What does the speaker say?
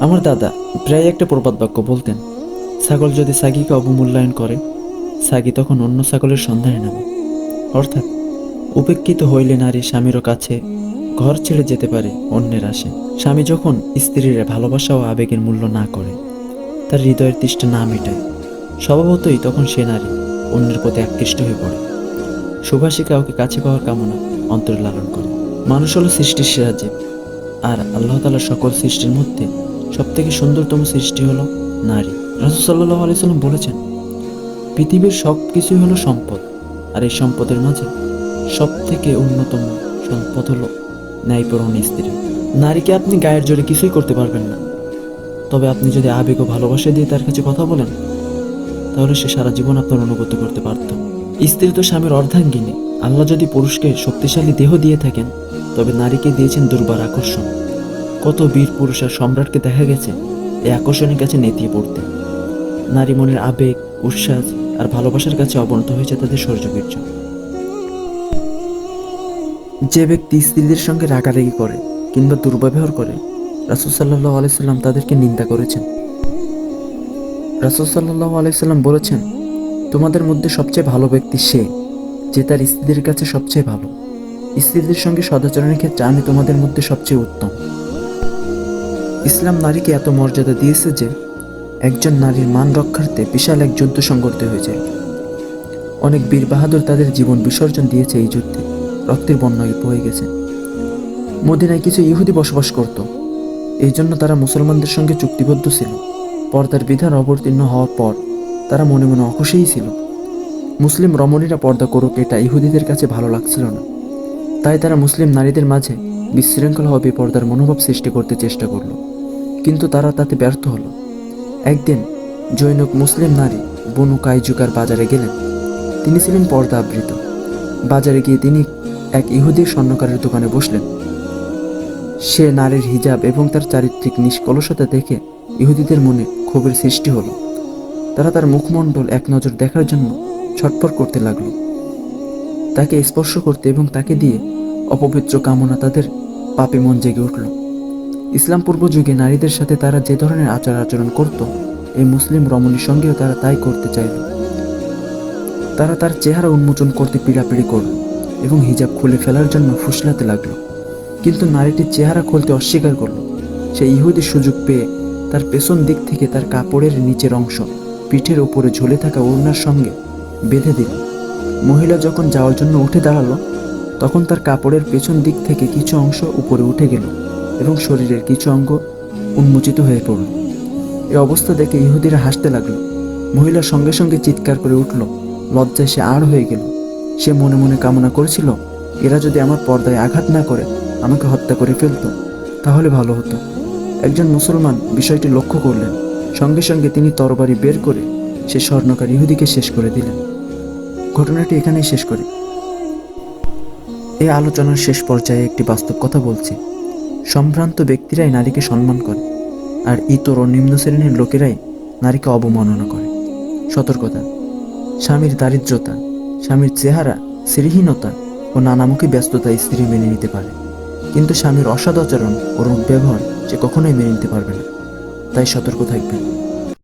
আমার দাদা প্রায় একটা প্রবাদ বাক্য বলতেন, ছাগল যদি সাগিকে অবমূল্যায়ন করে, সাগি তখন অন্য ছাগলের সন্ধানে নামে। অর্থাৎ উপেক্ষিত হইলে নারী স্বামীরও কাছে ঘর ছেড়ে যেতে পারে, অন্যের আসে। স্বামী যখন স্ত্রীর ভালোবাসা ও আবেগের মূল্য না করে, তার হৃদয়ের তৃষ্ণা না মেটায়, স্বভাবতই তখন সে নারী অন্যের প্রতি আকৃষ্ট হয়ে পড়ে। সুভাষী কাউকে কাছে পাওয়ার কামনা অন্তরে লালন করে। মানুষ হলো সৃষ্টির সেরা জীব। আর আল্লাহ তালার সকল সৃষ্টির মধ্যে সব থেকে সুন্দরতম সৃষ্টি হলো নারী। রাসুল সাল্লাহ আলাইসাল্লাম বলেছেন, পৃথিবীর সব কিছুই হলো সম্পদ, আর এই সম্পদের মাঝে সব থেকে অন্যতম সম্পদ হলো ন্যায়পরণ স্ত্রী। নারীকে আপনি গায়ের জোরে কিছুই করতে পারবেন না। তবে আপনি যদি আবেগ ও ভালোবাসা দিয়ে তার কাছে কথা বলেন, তাহলে সে সারা জীবন আপনার অনুগত করতে পারত। স্ত্রী তো স্বামীর অর্ধাঙ্গিনী। আল্লাহ যদি পুরুষকে শক্তিশালী দেহ দিয়ে থাকেন, তবে নারীকে দিয়েছেন দুর্বার আকর্ষণ। কত বীর পুরুষ আর সম্রাটকে দেখা গেছে এই আকর্ষণের কাছে নেতিয়ে পড়তে। নারী মনের আবেগ উচ্ছ্বাস আর ভালোবাসার কাছে অবনত হয়েছে তাদের সৌর্যবীর্য যে ব্যক্তি স্ত্রীদের সঙ্গে রাগারাগি করে কিংবা দুর্ব্যবহার করে, রাসুল সাল্লাহ আলাইসাল্লাম তাদেরকে নিন্দা করেছেন। রাসুল সাল্লাহ আলাইসাল্লাম বলেছেন তোমাদের মধ্যে সবচেয়ে ভালো ব্যক্তি সে, যে তার স্ত্রীদের কাছে সবচেয়ে ভালো। স্ত্রীদের সঙ্গে সদাচরণের ক্ষেত্রে আমি তোমাদের মধ্যে সবচেয়ে উত্তম। ইসলাম নারীকে এত মর্যাদা দিয়েছে যে, একজন নারীর মান রক্ষার্থে বিশাল এক যুদ্ধ সংঘটিত হয়েছে। অনেক বীর বাহাদুর তাদের জীবন বিসর্জন দিয়েছে এই যুদ্ধে। রক্তের বন্যায় বয়ে গেছে। মদিনায় কিছু ইহুদি বসবাস করত। এই জন্য তারা মুসলমানদের সঙ্গে চুক্তিবদ্ধ ছিল। পর্দার বিধান অবতীর্ণ হওয়ার পর তারা মনে মনে অখুশিই ছিল। মুসলিম রমণীরা পর্দা করুক, এটা ইহুদিদের কাছে ভালো লাগছিল না। তাই তারা মুসলিম নারীদের মাঝে বিশৃঙ্খলা পর্দার মনোভাব সৃষ্টি করতে চেষ্টা করল। কিন্তু তারা তাতে ব্যর্থ হলো। একদিন জৈনক মুসলিম নারী বনু কাইজুকার বাজারে গেলেন। তিনি ছিলেন পর্দা আবৃত। বাজারে গিয়ে তিনি এক ইহুদির স্বর্ণকারের দোকানে বসলেন। সে নারীর হিজাব এবং তার চারিত্রিক নিষ্কলসতা দেখে ইহুদিদের মনে ক্ষোভের সৃষ্টি হলো। তারা তার মুখমণ্ডল এক নজর দেখার জন্য ছটফট করতে লাগল। তাকে স্পর্শ করতে এবং তাকে দিয়ে অপবিত্র কামনা তাদের পাপে মন জেগে উঠল। ইসলাম পূর্ব যুগে নারীদের সাথে তারা যে ধরনের আচার আচরণ করত, এই মুসলিম রমণীর সঙ্গেও তারা তাই করতে চাইল। তারা তার চেহারা উন্মোচন করতে পিড়াপিড়ি করল এবং হিজাব খুলে ফেলার জন্য ফুসলাতে লাগল। কিন্তু নারীটির চেহারা খুলতে অস্বীকার করল। সে ইহুদির সুযোগ পেয়ে তার পেছন দিক থেকে তার কাপড়ের নিচের অংশ পিঠের উপরে ঝুলে থাকা ওড়নার সঙ্গে বেঁধে দিল। মহিলা যখন যাওয়ার জন্য উঠে দাঁড়াল, তখন তার কাপড়ের পেছন দিক থেকে কিছু অংশ উপরে উঠে গেল এবং শরীরের কিছু অঙ্গ উন্মোচিত হয়ে পড়ল। এ অবস্থা দেখে ইহুদিরা হাসতে লাগল। মহিলা সঙ্গে সঙ্গে চিৎকার করে উঠল, লজ্জায় সে আর হয়ে গেল। সে মনে মনে কামনা করেছিল, এরা যদি আমার পর্দায় আঘাত না করে, আমাকে হত্যা করে ফেলতো, তাহলে ভালো হতো। একজন মুসলমান বিষয়টি লক্ষ্য করলেন। সঙ্গে সঙ্গে তিনি তরবারি বের করে সে স্বর্ণকার ইহুদিকে শেষ করে দিলেন। ঘটনাটি এখানেই শেষ করি। এই আলোচনার শেষ পর্যায়ে একটি বাস্তব কথা বলছি। সম্ভ্রান্ত ব্যক্তিরাই নারীকে সম্মান করে, আর ইতর ও নিম্ন শ্রেণির লোকেরাই নারীকে অবমাননা করে। সতর্কতা, স্বামীর দারিদ্রতা, স্বামীর চেহারা শ্রীহীনতা ও নানামুখী ব্যস্ততা স্ত্রী মেনে নিতে পারে। কিন্তু স্বামীর অসদাচরণ ও রূপ ব্যবহার সে কখনোই মেনে নিতে পারবে না। তাই সতর্ক থাকবেন